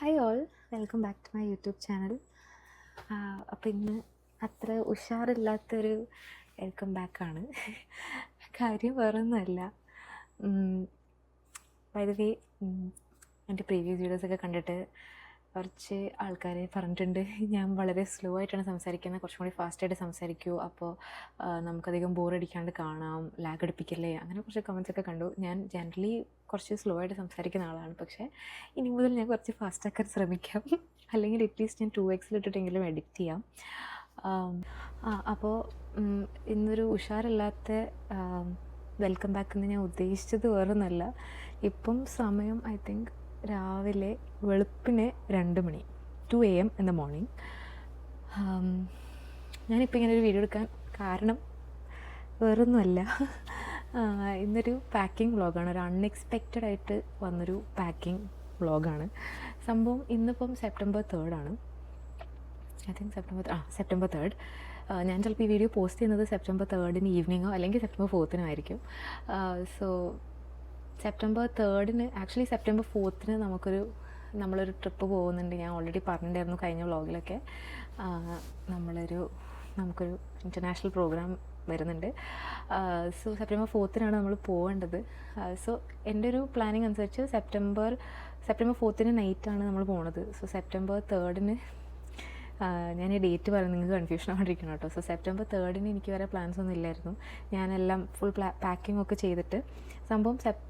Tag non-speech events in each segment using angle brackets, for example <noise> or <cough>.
Hi all welcome back to my YouTube channel അപ്പോൾ ഇന്ന് അത്ര ഉഷാറില്ലാത്തൊരു വെൽക്കം ബാക്കാണ് കാര്യം വേറൊന്നുമല്ല. ബൈ ദ വേ എന്റെ പ്രീവിയസ് വീഡിയോസൊക്കെ കണ്ടിട്ട് കുറച്ച് ആൾക്കാർ പറഞ്ഞിട്ടുണ്ട്. ഞാൻ വളരെ സ്ലോ ആയിട്ടാണ് സംസാരിക്കുന്നത്. കുറച്ചും കൂടി ഫാസ്റ്റായിട്ട് സംസാരിക്കൂ. അപ്പോൾ നമുക്കധികം ബോറടിക്കാണ്ട് കാണാം. ലാഗ് അടിപ്പിക്കല്ലേ? അങ്ങനെ കുറച്ച് കമൻസ് ഒക്കെ കണ്ടു. ഞാൻ ജനറലി കുറച്ച് സ്ലോ ആയിട്ട് സംസാരിക്കുന്ന ആളാണ്. പക്ഷേ ഇനി മുതൽ ഞാൻ കുറച്ച് ഫാസ്റ്റാക്കാൻ ശ്രമിക്കാം. <laughs> അല്ലെങ്കിൽ അറ്റ്ലീസ്റ്റ് ഞാൻ ടു എക്സിലിട്ടിട്ടെങ്കിലും എഡിറ്റ് ചെയ്യാം. അപ്പോൾ ഇന്നൊരു ഉഷാറില്ലാത്ത വെൽക്കം ബാക്ക് എന്ന് ഞാൻ ഉദ്ദേശിച്ചത് വേറൊന്നല്ല. ഇപ്പം സമയം ഐ തിങ്ക് രാവിലെ വെളുപ്പിന് രണ്ട് മണി two A M in the morning ഞാനിപ്പോൾ ഇങ്ങനെ ഒരു വീഡിയോ എടുക്കാൻ കാരണം വേറൊന്നുമല്ല. ഇന്നൊരു പാക്കിംഗ് വ്ളോഗാണ് ഒരു അൺഎക്സ്പെക്റ്റഡ് ആയിട്ട് വന്നൊരു പാക്കിംഗ് വ്ളോഗാണ് സംഭവം ഇന്നിപ്പം സെപ്റ്റംബർ തേർഡാണ് ഐ തിങ്ക് സെപ്റ്റംബർ ആ സെപ്റ്റംബർ തേർഡ് ഞാൻ ചിലപ്പോൾ ഈ വീഡിയോ പോസ്റ്റ് ചെയ്യുന്നത് സെപ്റ്റംബർ തേർഡിന് ഈവനിങ്ങോ അല്ലെങ്കിൽ സെപ്റ്റംബർ ഫോർത്തിനോ ആയിരിക്കും. സോ സെപ്റ്റംബർ തേർഡിന് ആക്ച്വലി സെപ്റ്റംബർ ഫോർത്തിന് നമുക്കൊരു നമ്മളൊരു ട്രിപ്പ് പോകുന്നുണ്ട്. ഞാൻ ഓൾറെഡി പറഞ്ഞിട്ടുണ്ടായിരുന്നു കഴിഞ്ഞ വ്ളോഗിലൊക്കെ നമ്മളൊരു നമുക്കൊരു ഇന്റർനാഷണൽ പ്രോഗ്രാം വരുന്നുണ്ട്. സോ സെപ്റ്റംബർ ഫോർത്തിനാണ് നമ്മൾ പോകേണ്ടത് സോ എന്റെ ഒരു പ്ലാനിങ് അനുസരിച്ച് സെപ്റ്റംബർ സെപ്റ്റംബർ ഫോർത്തിന് നൈറ്റാണ് നമ്മൾ പോണത്. സോ സെപ്റ്റംബർ തേർഡിന് ഞാൻ ഈ ഡേറ്റ് പറയുന്നത് നിങ്ങൾക്ക് കൺഫ്യൂഷൻ ആവാണ്ടിരിക്കണം കേട്ടോ. സോ സെപ്റ്റംബർ തേർഡിന് എനിക്ക് വേറെ പ്ലാൻസ് ഒന്നും ഇല്ലായിരുന്നു. ഞാനെല്ലാം ഫുൾ പ്ലാ പാക്കിംഗ് ഒക്കെ ചെയ്തിട്ട് സംഭവം സെപ്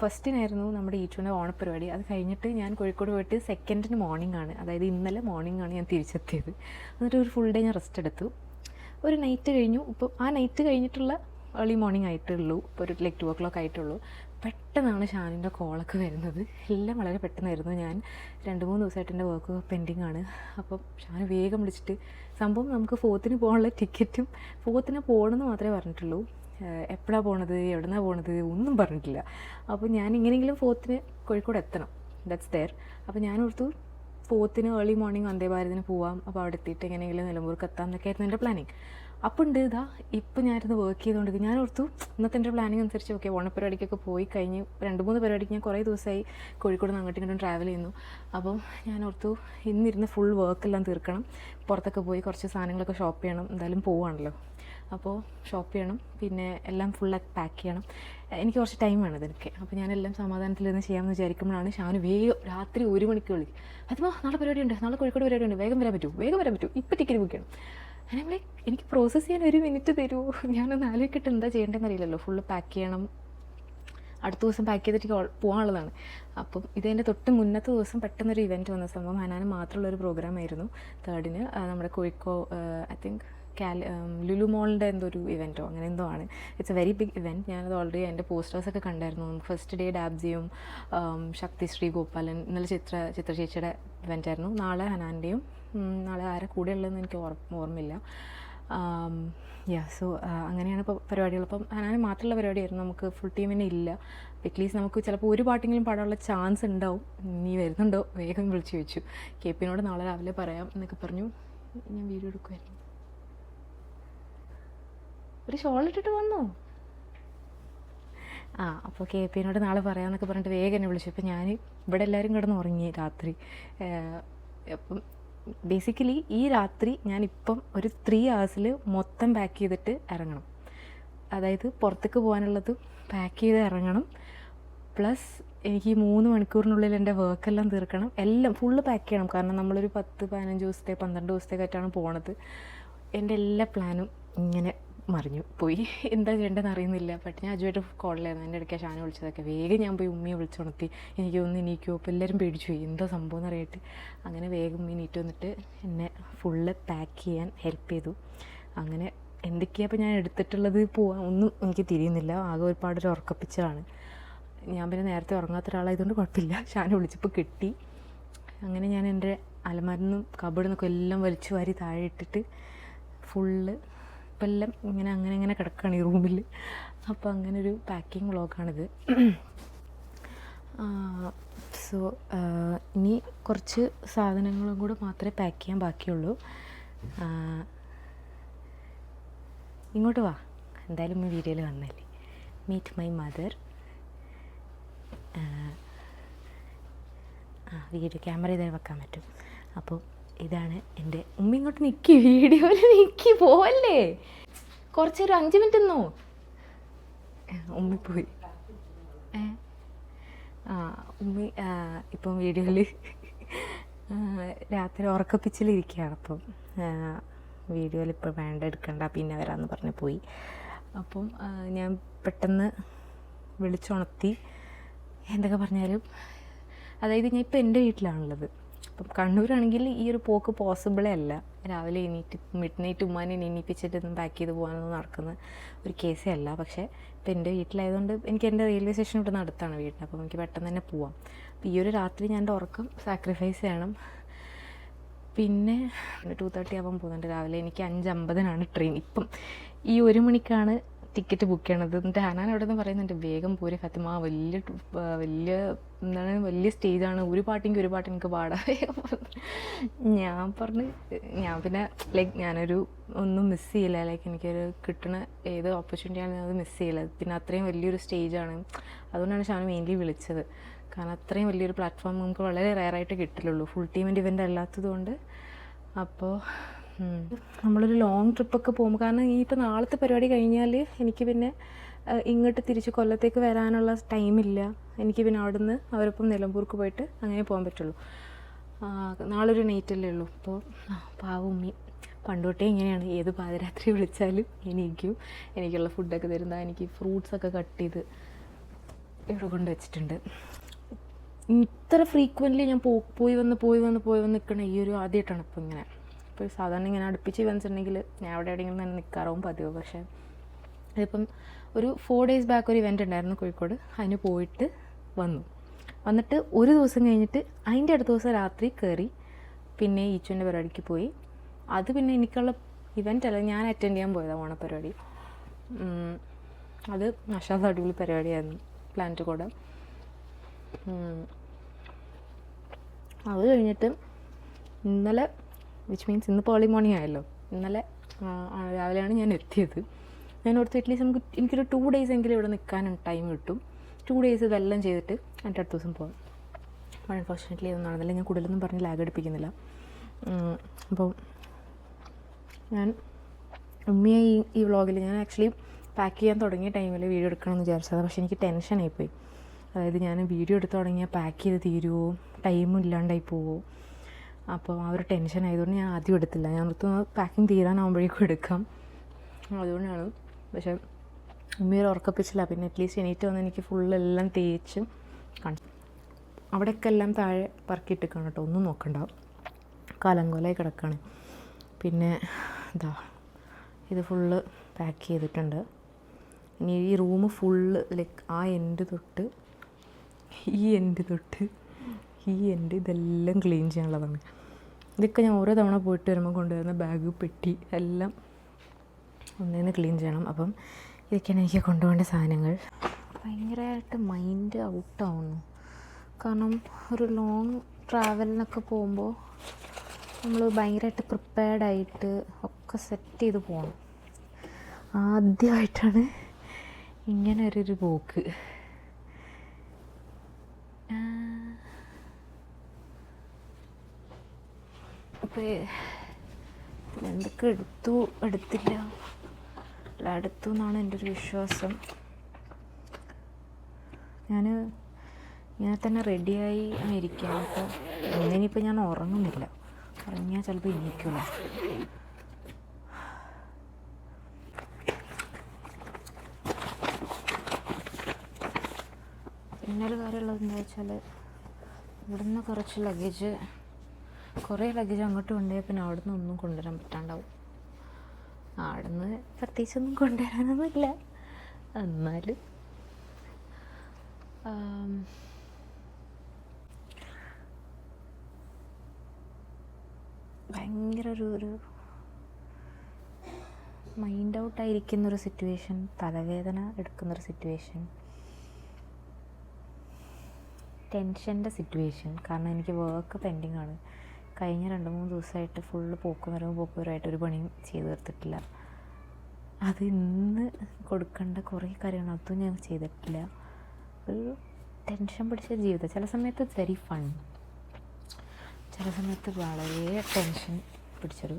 ഫസ്റ്റിനായിരുന്നു നമ്മുടെ ഈച്ചുവിന്റെ ഓണപ്പരിപാടി. അത് കഴിഞ്ഞിട്ട് ഞാൻ കോഴിക്കോട് പോയിട്ട് സെക്കൻഡിന് മോർണിംഗ് ആണ്. അതായത് ഇന്നലെ മോർണിംഗ് ആണ് ഞാൻ തിരിച്ചെത്തിയത്. എന്നിട്ട് ഒരു ഫുൾ ഡേ ഞാൻ റെസ്റ്റ് എടുത്തു. ഒരു നൈറ്റ് കഴിഞ്ഞു. ഇപ്പോൾ ആ നൈറ്റ് കഴിഞ്ഞിട്ടുള്ള ഏർലി മോർണിംഗ് ആയിട്ടുള്ളൂ. ഇപ്പോൾ ഒരു ലൈക്ക് ടു ഓ ക്ലോക്ക് ആയിട്ടുള്ളൂ. പെട്ടെന്നാണ് ഷാനിന്റെ കോളൊക്കെ വരുന്നത്. എല്ലാം വളരെ പെട്ടെന്നായിരുന്നു. ഞാൻ രണ്ട് മൂന്ന് ദിവസമായിട്ട് എന്റെ വർക്ക് പെൻഡിങ് ആണ്. അപ്പം ഷാൻ വേഗം വിളിച്ചിട്ട് സംഭവം നമുക്ക് ഫോത്തിന് പോകാനുള്ള ടിക്കറ്റും ഫോത്തിന് പോകണമെന്ന് മാത്രമേ പറഞ്ഞിട്ടുള്ളൂ. എപ്പോഴാണ് പോണത്? എവിടുന്നാണ് പോണത്? ഒന്നും പറഞ്ഞിട്ടില്ല. അപ്പോൾ ഞാൻ എങ്ങനെയെങ്കിലും ഫോർത്തിന് കോഴിക്കോട് എത്തണം. ദാറ്റ്സ് ദെയർ അപ്പോൾ ഞാൻ ഓർത്തു ഫോർത്തിന് ഏർലി മോർണിംഗ് വന്ദേ ഭാരതിന് പോവാം. അപ്പോൾ അവിടെ എത്തിയിട്ട് എങ്ങനെയെങ്കിലും നിലമ്പൂർക്ക് എത്താം എന്നൊക്കെ ആയിരുന്നു എന്റെ പ്ലാനിങ് അപ്പോൾ ഉണ്ട് ഇതാ ഇപ്പം ഞാനിരുന്ന് വർക്ക് ചെയ്തുകൊണ്ടിരിക്കും ഞാൻ ഓർത്തു ഇന്നത്തെ എന്റെ പ്ലാനിങ് അനുസരിച്ച് ഓക്കെ ഓണപ്പരിപാടിക്കൊക്കെ പോയി കഴിഞ്ഞ് രണ്ട് മൂന്ന് പരിപാടിക്ക് ഞാൻ കുറേ ദിവസമായി കോഴിക്കോട് നിന്ന് അങ്ങോട്ടും ഇങ്ങോട്ടും ട്രാവൽ ചെയ്യുന്നു. അപ്പം ഞാൻ ഓർത്തു ഇന്നിരുന്ന് ഫുൾ വർക്കെല്ലാം തീർക്കണം. പുറത്തൊക്കെ പോയി കുറച്ച് സാധനങ്ങളൊക്കെ ഷോപ്പ് ചെയ്യണം. എന്തായാലും പോവാണല്ലോ. അപ്പോൾ ഷോപ്പ് ചെയ്യണം. പിന്നെ എല്ലാം ഫുൾ പാക്ക് ചെയ്യണം. എനിക്ക് കുറച്ച് ടൈം വേണം ഇതിനൊക്കെ. അപ്പോൾ ഞാനെല്ലാം നിന്ന് ചെയ്യാമെന്ന് വിചാരിക്കുമ്പോഴാണ് ഷാന് വേഗം രാത്രി ഒരു മണിക്ക് വിളിക്കും. അതിപ്പോൾ നാളെ പരിപാടി ഉണ്ട് നാളെ കോഴിക്കോട് പരിപാടി ഉണ്ട് വേഗം വരാൻ പറ്റൂ. വേഗം വരാൻ പറ്റൂ. ഇപ്പോൾ ടിക്കറ്റ് ബുക്ക് ചെയ്യണം. അങ്ങനെ എനിക്ക് പ്രോസസ്സ് ചെയ്യാൻ ഒരു മിനിറ്റ് തരുമോ ഞാനൊന്ന് ആലോചിക്കട്ടെ എന്താ ചെയ്യേണ്ടതെന്ന് അറിയില്ലല്ലോ. ഫുള്ള് പാക്ക് ചെയ്യണം. അടുത്ത ദിവസം പാക്ക് ചെയ്തിട്ട് പോകാനുള്ളതാണ് അപ്പം ഇതെന്റെ തൊട്ട് മുന്നത്തെ ദിവസം പെട്ടെന്നൊരു ഇവന്റ് വന്ന സംഭവം. ഹനാന് മാത്രമുള്ളൊരു പ്രോഗ്രാം ആയിരുന്നു. തേർഡിന് നമ്മുടെ കോഴിക്കോ ഐ തിങ്ക് ലുലു മോളിന്റെ എന്തോ ഒരു ഇവന്റോ അങ്ങനെ എന്തോ ആണ്. It's a very big event ഞാനത് ഓൾറെഡി എന്റെ പോസ്റ്റേഴ്സൊക്കെ കണ്ടായിരുന്നു. ഫസ്റ്റ് ഡേ ഡാബ്സിയും ശക്തിശ്രീ ഗോപാലൻ എന്നുള്ള ചിത്ര ചിത്ര ചേച്ചിയുടെ ഇവന്റ് ആയിരുന്നു. നാളെ ഹനാന്റെയും നാളെ ആരെ കൂടെ ഉള്ളതെന്ന് എനിക്ക് ഓർമ്മ ഓർമ്മയില്ല. യാ സോ അങ്ങനെയാണ് ഇപ്പോൾ പരിപാടികൾ. അപ്പം ഹനാൻ മാത്രമുള്ള പരിപാടിയായിരുന്നു. നമുക്ക് ഫുൾ ടീമിനെ ഇല്ല. അറ്റ്ലീസ്റ്റ് നമുക്ക് ചിലപ്പോൾ ഒരു പാട്ടെങ്കിലും പാടാനുള്ള ചാൻസ് ഉണ്ടാവും. നീ വരുന്നുണ്ടോ? വേഗം വിളിച്ചു ചോദിച്ചു. കെ പിന്നോട് നാളെ രാവിലെ പറയാം എന്നൊക്കെ പറഞ്ഞു. ഞാൻ വീഡിയോ എടുക്കുമായിരുന്നു ഒരു ഷോൾ ഇട്ടിട്ട് വന്നോ? ആ അപ്പോൾ കെ പി എന്നോട് നാളെ പറയാമെന്നൊക്കെ പറഞ്ഞിട്ട് വേഗം എന്നെ വിളിച്ചു. അപ്പോൾ ഞാൻ ഇവിടെ എല്ലാവരും കിടന്ന് ഉറങ്ങി രാത്രി. അപ്പം ബേസിക്കലി ഈ രാത്രി ഞാനിപ്പം ഒരു ത്രീ ഹവേഴ്സിൽ മൊത്തം പാക്ക് ചെയ്തിട്ട് ഇറങ്ങണം. അതായത് പുറത്തേക്ക് പോകാനുള്ളത് പാക്ക് ചെയ്ത് ഇറങ്ങണം. പ്ലസ് എനിക്ക് ഈ മൂന്ന് മണിക്കൂറിനുള്ളിൽ എന്റെ വർക്കെല്ലാം തീർക്കണം. എല്ലാം ഫുള്ള് പാക്ക് ചെയ്യണം. കാരണം നമ്മളൊരു പത്ത് പതിനഞ്ച് ദിവസത്തെ പന്ത്രണ്ട് ദിവസത്തേക്കായിട്ടാണ് പോണത്. എന്റെ എല്ലാ പ്ലാനും ഇങ്ങനെ മറിഞ്ഞു. പോയി. <laughs> എന്താ ചെയ്യേണ്ടതെന്ന് അറിയുന്നില്ല. ബട്ട് ഞാൻ അജുവായിട്ട് കോളിലായിരുന്നു. എന്റെ ഇടയ്ക്ക് ഷാന വിളിച്ചതൊക്കെ വേഗം ഞാൻ പോയി ഉമ്മയെ വിളിച്ചുണർത്തി. എനിക്ക് ഒന്ന് എണീക്കുമോ അപ്പോൾ എല്ലാവരും പേടിച്ചു പോയി. എന്താ സംഭവം എന്ന് അറിയട്ട് അങ്ങനെ വേഗം ഉമ്മ എണീറ്റ് വന്നിട്ട് എന്നെ ഫുള്ള് പാക്ക് ചെയ്യാൻ ഹെൽപ്പ് ചെയ്തു. അങ്ങനെ എന്തൊക്കെയാണ് ഞാൻ എടുത്തിട്ടുള്ളത് പോവാൻ ഒന്നും എനിക്ക് തിരിയുന്നില്ല. ആകെ ഒരുപാട് ഒരു ഉറക്കപ്പിച്ചതാണ് ഞാൻ പിന്നെ നേരത്തെ ഉറങ്ങാത്ത ഒരാളായതുകൊണ്ട് കുഴപ്പമില്ല. ഷാന വിളിച്ചപ്പോൾ കിട്ടി. അങ്ങനെ ഞാൻ എന്റെ അലമാരിന്നും കബഡിൽ നിന്നൊക്കെ എല്ലാം വലിച്ചു വാരി താഴെ ഇട്ടിട്ട് ഫുള്ള് എല്ലാം ഇങ്ങനെ അങ്ങനെ ഇങ്ങനെ കിടക്കുകയാണ് ഈ റൂമിൽ അപ്പോൾ അങ്ങനെ ഒരു പാക്കിംഗ് വ്ളോഗാണിത് സോ ഇനി കുറച്ച് സാധനങ്ങളും കൂടെ മാത്രമേ പാക്ക് ചെയ്യാൻ ബാക്കിയുള്ളൂ. ഇങ്ങോട്ട് വാ. എന്തായാലും ഈ വീഡിയോയിൽ വന്നല്ലേ. Meet my mother video camera ഇതായി വെക്കാൻ പറ്റും. അപ്പോൾ ഇതാണ് എന്റെ ഉമ്മ ഇങ്ങോട്ട് നിൽക്കി വീഡിയോയിൽ നിൽക്കി പോവല്ലേ? കുറച്ചൊരു അഞ്ച് മിനിറ്റ് നിന്നോ? ഉമ്മി പോയി. ആ ഉമ്മി ഇപ്പം വീഡിയോയിൽ രാത്രി ഉറക്കപ്പിച്ചിലിരിക്കുകയാണ് അപ്പം. വീഡിയോയിൽ ഇപ്പോൾ വേണ്ട എടുക്കണ്ട പിന്നെ വരാമെന്ന് പറഞ്ഞ് പോയി. അപ്പം ഞാൻ പെട്ടെന്ന് വിളിച്ചുണർത്തി. എന്തൊക്കെ പറഞ്ഞാലും അതായത് ഞാൻ ഇപ്പോൾ എന്റെ വീട്ടിലാണുള്ളത്. അപ്പം കണ്ണൂരാണെങ്കിൽ ഈ ഒരു പോക്ക് പോസിബിളേ അല്ല. രാവിലെ എണീറ്റ് മിഡ് നൈറ്റ് ഉമ്മാനെ എണീപ്പിച്ചിട്ടൊന്നും പാക്ക് ചെയ്ത് പോകാനൊന്നും നടക്കുന്ന ഒരു കേസേ അല്ല. പക്ഷേ ഇപ്പം എന്റെ വീട്ടിലായതുകൊണ്ട് എനിക്ക് എന്റെ റെയിൽവേ സ്റ്റേഷൻ ഇവിടെ അടുത്താണ് വീട്ടിൽ അപ്പം എനിക്ക് പെട്ടെന്ന് തന്നെ പോവാം. അപ്പം ഈ ഒരു രാത്രി ഞാൻ എന്റെ ഉറക്കം സാക്രിഫൈസ് ചെയ്യണം. പിന്നെ ടു തേർട്ടി ആവാൻ പോകുന്നുണ്ട്. രാവിലെ എനിക്ക് അഞ്ചമ്പതിനാണ് ട്രെയിൻ ഇപ്പം ഈ ഒരു മണിക്കാണ് ടിക്കറ്റ് ബുക്ക് ചെയ്യണത്. എന്നിട്ട് ഹനാൻ അവിടെ നിന്ന് പറയുന്നുണ്ട് വേഗം പോരെ ഫത്തിമ വലിയ വലിയ എന്താണ് വലിയ സ്റ്റേജാണ് ഒരു പാട്ടെങ്കിൽ ഒരു പാട്ട് എനിക്ക് പാടാം. വേഗം. ഞാൻ പറഞ്ഞ് ഞാൻ പിന്നെ ലൈക്ക് ഞാനൊരു ഒന്നും മിസ് ചെയ്യില്ല. ലൈക്ക് എനിക്കൊരു കിട്ടുന്ന ഏത് ഓപ്പർച്യൂണിറ്റി ആണെങ്കിലും അത് മിസ് ചെയ്യില്ല. പിന്നെ അത്രയും വലിയൊരു സ്റ്റേജാണ് അതുകൊണ്ടാണ് ഷാൻ മെയിൻലി വിളിച്ചത്. കാരണം അത്രയും വലിയൊരു പ്ലാറ്റ്ഫോം നമുക്ക് വളരെ റയറായിട്ട് കിട്ടില്ലുള്ളൂ ഫുൾ ടീമിന്റെ ഇവന്റ് അല്ലാത്തതുകൊണ്ട്. അപ്പോൾ. നമ്മളൊരു ലോങ് ട്രിപ്പൊക്കെ പോകുമ്പോൾ കാരണം ഈ ഇപ്പം നാളത്തെ പരിപാടി കഴിഞ്ഞാൽ എനിക്ക് പിന്നെ ഇങ്ങോട്ട് തിരിച്ച് കൊല്ലത്തേക്ക് വരാനുള്ള ടൈമില്ല എനിക്ക് പിന്നെ അവിടുന്ന് അവരൊപ്പം നിലമ്പൂർക്ക് പോയിട്ട് അങ്ങനെ പോകാൻ പറ്റുള്ളൂ. നാളൊരു നൈറ്റല്ലേ ഉള്ളൂ. അപ്പോൾ പാവുമ്മി പണ്ടോട്ടേ ഇങ്ങനെയാണ്. ഏത് പാതിരാത്രി വിളിച്ചാലും എനിക്കും എനിക്കുള്ള ഫുഡൊക്കെ തരുന്ന എനിക്ക് ഫ്രൂട്ട്സൊക്കെ കട്ട് ചെയ്ത് ഇവിടെ കൊണ്ട് വെച്ചിട്ടുണ്ട്. ഇത്ര ഫ്രീക്വന്റ്ലി ഞാൻ പോയി വന്ന് പോയി വന്ന് പോയി വന്ന് നിൽക്കണ ഈ ഒരു ആദ്യമായിട്ടാണ് ഇപ്പോൾ ഇങ്ങനെ. ഇപ്പോൾ സാധാരണ ഇങ്ങനെ അടുപ്പിച്ച് ഇവൻസ് ഞാൻ അവിടെ എവിടെയെങ്കിലും തന്നെ നിൽക്കാറാവും പതിവ്. പക്ഷേ അതിപ്പം ഒരു ഫോർ ഡേയ്സ് ബാക്ക് ഒരു ഇവന്റ് ഉണ്ടായിരുന്നു കോഴിക്കോട്. അതിന് പോയിട്ട് വന്നു. വന്നിട്ട് ഒരു ദിവസം കഴിഞ്ഞിട്ട് അതിന്റെ അടുത്ത ദിവസം രാത്രി കയറി പിന്നെ ഈച്ചുവിന്റെ പരിപാടിക്ക് പോയി. അത് പിന്നെ എനിക്കുള്ള ഇവന്റ് അല്ല ഞാൻ അറ്റൻഡ് ചെയ്യാൻ പോയതാണ് ഓണപ്പരിപാടി ഉം, അത് നഷാസ് അടിപൊളി പരിപാടിയായിരുന്നു പ്ലാന്റ് കൂടെ. അത് കഴിഞ്ഞിട്ട് ഇന്നലെ വിച്ച് മീൻസ് ഇന്ന് പേർലി മോർണിംഗ് ആയല്ലോ. ഇന്നലെ രാവിലെയാണ് ഞാൻ എത്തിയത്. ഞാൻ ഓർത്ത് അറ്റ്ലീസ്റ്റ് നമുക്ക് എനിക്കൊരു ടു ഡേയ്സ് എങ്കിലും ഇവിടെ നിൽക്കാൻ ടൈം കിട്ടും. ടു ഡേയ്സ് ഇതെല്ലാം ചെയ്തിട്ട് എന്റെ അടുത്ത ദിവസം പോകാം അൺഫോർച്ചുനേറ്റ്ലി ഇതൊന്നും നടന്നില്ല. ഞാൻ കൂടുതലൊന്നും പറഞ്ഞ് ലാഗ് അടിപ്പിക്കുന്നില്ല അപ്പോൾ ഞാൻ ഉമ്മിയെ ഈ ഈ വ്ളോഗിൽ ഞാൻ ആക്ച്വലി പാക്ക് ചെയ്യാൻ തുടങ്ങിയ ടൈമിൽ വീഡിയോ എടുക്കണമെന്ന് വിചാരിച്ചത്. പക്ഷേ എനിക്ക് ടെൻഷനായിപ്പോയി അതായത് ഞാൻ വീഡിയോ എടുത്ത് തുടങ്ങിയാൽ പാക്ക് ചെയ്ത് തീരുമോ ടൈം ഇല്ലാണ്ടായി പോവോ? അപ്പോൾ ആ ഒരു ടെൻഷൻ ആയതുകൊണ്ട് ഞാൻ ആദ്യം എടുത്തില്ല. ഞാൻ നിർത്തുന്ന പാക്കിങ് തീരാനാകുമ്പോഴേക്കും എടുക്കാം. അതുകൊണ്ടാണ്. പക്ഷേ ഉമ്മയൊരു ഉറക്കപ്പിച്ചില്ല പിന്നെ അറ്റ്ലീസ്റ്റ് എണീറ്റ് വന്ന് എനിക്ക് ഫുള്ളെല്ലാം തേച്ച് കണ്ടു അവിടെയൊക്കെ എല്ലാം താഴെ പറക്കിയിട്ടിരിക്കണം കേട്ടോ. ഒന്നും നോക്കണ്ട. കലങ്കോലായി കിടക്കാണ് പിന്നെ ഇതാ ഇത് ഫുള്ള് പാക്ക് ചെയ്തിട്ടുണ്ട്. ഇനി ഈ റൂം ഫുള്ള് ലൈക്ക് ആ എൻഡ് തൊട്ട് ഈ എൻഡ് തൊട്ട് ഈ എന്റെ ഇതെല്ലാം ക്ലീൻ ചെയ്യാനുള്ളതാണ്. ഇതൊക്കെ ഞാൻ ഓരോ തവണ പോയിട്ട് വരുമ്പോൾ കൊണ്ടുവരുന്ന ബാഗ് പെട്ടി എല്ലാം ഒന്നേന്ന് ക്ലീൻ ചെയ്യണം. അപ്പം ഇതൊക്കെയാണ് എനിക്ക് കൊണ്ടുപോകേണ്ട സാധനങ്ങൾ. ഭയങ്കരമായിട്ട് മൈൻഡ് ഔട്ടാവുന്നു കാരണം ഒരു ലോങ് ട്രാവലിനൊക്കെ പോകുമ്പോൾ നമ്മൾ ഭയങ്കരമായിട്ട് പ്രിപ്പയർഡായിട്ട് ഒക്കെ സെറ്റ് ചെയ്ത് പോകണം ആദ്യമായിട്ടാണ് ഇങ്ങനെ ഒരു പോക്ക്. അപ്പോൾ എന്തൊക്കെ എടുത്തു എടുത്തില്ല. അല്ല എടുത്തു എന്നാണ് എന്റെ ഒരു വിശ്വാസം. ഞാൻ ഇങ്ങനെ തന്നെ റെഡിയായി ഇരിക്കുകയാണ്. അപ്പോൾ ഇന്നിനിപ്പോൾ ഞാൻ ഉറങ്ങുന്നില്ല. ഉറങ്ങിയാൽ ചിലപ്പോൾ ഇനിക്കില്ല പിന്നൊരു കാര്യമുള്ളത് എന്താ വെച്ചാൽ ഇവിടുന്ന് കുറച്ച് ലഗേജ് കുറേ ലഗേജ് അങ്ങോട്ട് കൊണ്ടുപോയാൽ പിന്നെ അവിടെ നിന്ന് ഒന്നും കൊണ്ടുവരാൻ പറ്റാണ്ടാവും. അവിടെ നിന്ന് പ്രത്യേകിച്ചൊന്നും കൊണ്ടുവരാനൊന്നുമില്ല. എന്നാലും ഭയങ്കര ഒരു ഒരു മൈൻഡ് ഔട്ടായിരിക്കുന്ന ഒരു സിറ്റുവേഷൻ തലവേദന എടുക്കുന്നൊരു സിറ്റുവേഷൻ ടെൻഷന്റെ സിറ്റുവേഷൻ കാരണം എനിക്ക് വർക്ക് പെൻഡിങ് ആണ്. കഴിഞ്ഞ രണ്ട് മൂന്ന് ദിവസമായിട്ട് ഫുള്ള് പോക്കും വരവും പോക്കും വരവായിട്ട് ഒരു പണിയും ചെയ്തു തീർത്തിട്ടില്ല. അത് ഇന്ന് കൊടുക്കേണ്ട കുറേ കാര്യങ്ങൾ അതും ഞാൻ ചെയ്തിട്ടില്ല. ഒരു ടെൻഷൻ പിടിച്ച ജീവിതം. ചില സമയത്ത് ഇറ്റ്സ് വെരി ഫൺ ചില സമയത്ത് വളരെ ടെൻഷൻ പിടിച്ചൊരു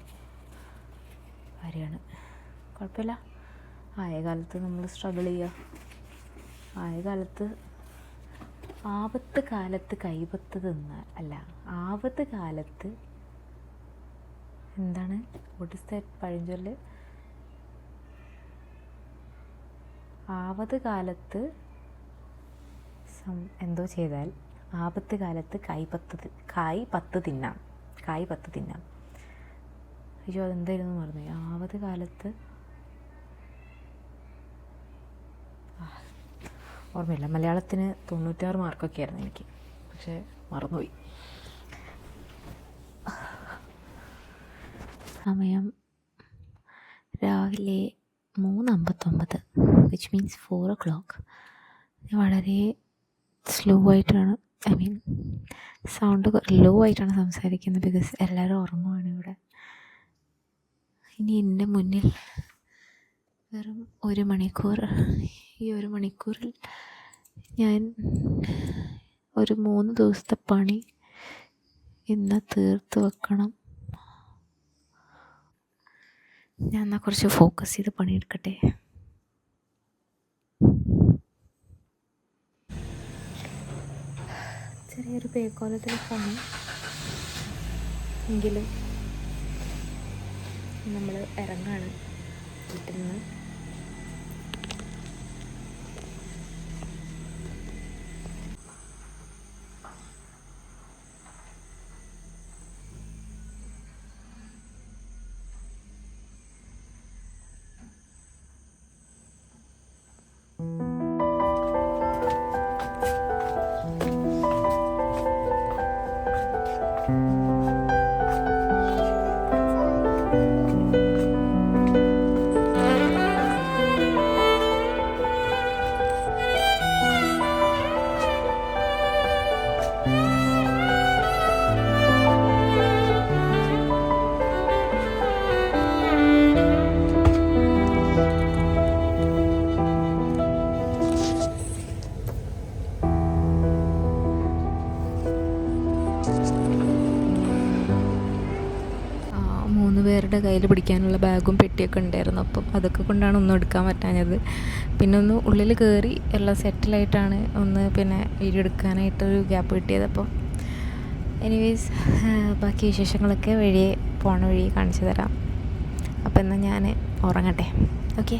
കാര്യമാണ്. കുഴപ്പമില്ല. ആയ കാലത്ത് നമ്മൾ സ്ട്രഗിൾ ചെയ്യുക. ആയ കാലത്ത് ആപത്ത് കാലത്ത് കൈപത്ത് തിന്നാൽ അല്ല ആപത്ത് കാലത്ത് എന്താണ്? വോട്ട് ഇസ് ദാറ്റ് പഴഞ്ചൊല്ല്? ആപത്ത് കാലത്ത് എന്തോ ചെയ്താൽ ആപത്ത് കാലത്ത് കൈപത്ത് പത്ത് കായ് പത്ത് തിന്നാം കായ് പത്ത് തിന്നാം. അയ്യോ അതെന്തായിരുന്നു പറഞ്ഞു ആപത്ത് കാലത്ത് ഓർമ്മയില്ല. മലയാളത്തിന് തൊണ്ണൂറ്റാറ് മാർക്കൊക്കെ ആയിരുന്നു എനിക്ക്. പക്ഷേ മറന്നുപോയി. സമയം രാവിലെ മൂന്ന് അമ്പത്തൊമ്പത് which means four o'clock വളരെ സ്ലോ ആയിട്ടാണ് ഐ മീൻ സൗണ്ട് ലോ ആയിട്ടാണ് സംസാരിക്കുന്നത് ബിക്കോസ് എല്ലാവരും ഉറങ്ങുവാണ് ഇവിടെ. ഇനി എന്റെ മുന്നിൽ വെറും ഒരു മണിക്കൂർ. ഈ ഒരു മണിക്കൂറിൽ ഞാൻ ഒരു മൂന്ന് ദിവസത്തെ പണി ഇന്ന് തീർത്ത് വെക്കണം. ഞാൻ എന്നാൽ കുറച്ച് ഫോക്കസ് ചെയ്ത് പണിയെടുക്കട്ടെ? ചെറിയൊരു പേക്കോലത്തിലൊക്കെയാണ് എങ്കിലും നമ്മൾ ഇറങ്ങാണ്. വീട്ടിൽ നിന്ന് ആ, കയ്യിൽ പിടിക്കാനുള്ള ബാഗും പെട്ടിയൊക്കെ ഉണ്ടായിരുന്നു. അപ്പം അതൊക്കെ കൊണ്ടാണ് ഒന്നും എടുക്കാൻ പറ്റാഞ്ഞത്. പിന്നെ ഒന്ന് ഉള്ളിൽ കയറി എല്ലാം സെറ്റിലായിട്ടാണ് ഒന്ന് പിന്നെ വീഡിയോ എടുക്കാനായിട്ടൊരു ഗ്യാപ്പ് കിട്ടിയത്. അപ്പം എനിവേസ് ബാക്കി വിശേഷങ്ങളൊക്കെ വഴിയെ പോണ വഴി കാണിച്ചു തരാം. അപ്പം എന്നാൽ ഞാൻ ഉറങ്ങട്ടെ. ഓക്കെ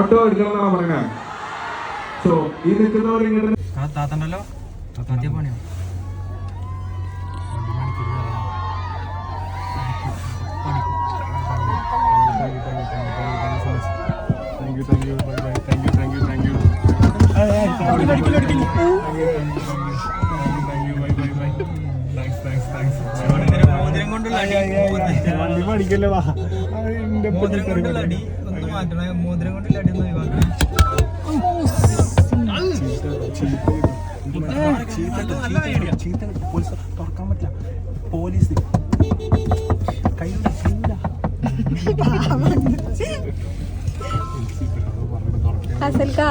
ഫോട്ടോ എടുക്കണം എന്നാണ് പറയുന്നത് സോ ഈ നിൽക്കുന്നവർ ഇങ്ങോട്ട് താത്തണ്ടല്ലോ? പണിയോ? മോതിരം കൊണ്ടുള്ള അടി. മാറ്റണേ മോതിരം കൊണ്ട് ലഡ്ഡു ഒഴിവാക്കണം ചീത്ത പോലീസ് തുറക്കാൻ പറ്റില്ല പോലീസ് കയ്യില്ല കയ്യില്ല അസൽക്കാ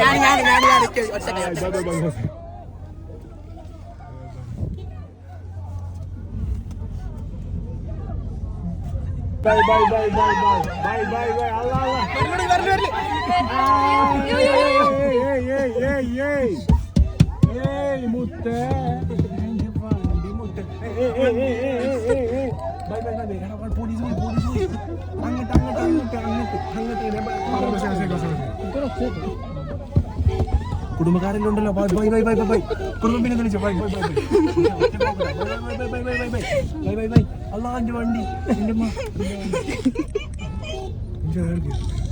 ഞാൻ ഞാൻ ഞാൻ ഒറ്റ bye bye bye bye bye bye bye bye അല്ലാ ഏയ് മുത്തേ എന്റെ വണ്ടി മുത്തേ ബൈ ബൈ ബൈ എടാ പോലീസ് പോയി പോലീസ് പോയി അങ്ങോട്ട് അങ്ങോട്ട് അങ്ങോട്ട് അങ്ങോട്ട് അങ്ങോട്ട് കുടുംബക്കാരെല്ലാം ഉണ്ടല്ലോ bye bye bye bye bye bye കുടുംബം പിന്നെ വിളിച്ചു bye bye bye bye bye bye bye bye bye bye bye അല്ലാ എന്റെ വണ്ടി എന്റെ അമ്മ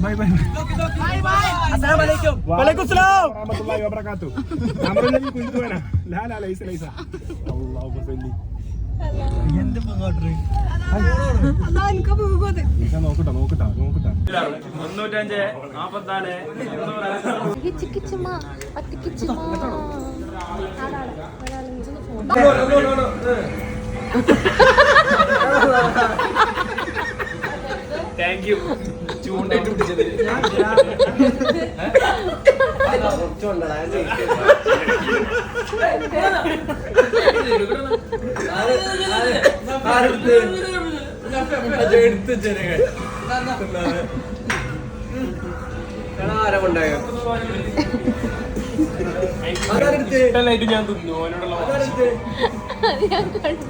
ബൈ ബൈ വലൈക്കും സലാം വറഹ്മത്തുള്ളാഹി വബറകാത്തു അമറുല്ലി കുഞ്ചുവന ലാ ലാ ലൈസ ലൈസ. അല്ലാഹു എന്ത് കാട്ടറ് ഞാൻ നോക്കട്ടെ നോക്കട്ടെ നോക്കട്ടെ. മുന്നൂറ്റഞ്ച് നാപ്പത്തിനാല് താങ്ക് യു ചൂണ്ടായിട്ട് പിടിച്ചത് എടുത്ത് ചെറുകൾ ഞാൻ തിന്നു അവനോടുള്ള <laughs> ഞാൻ കണ്ടു.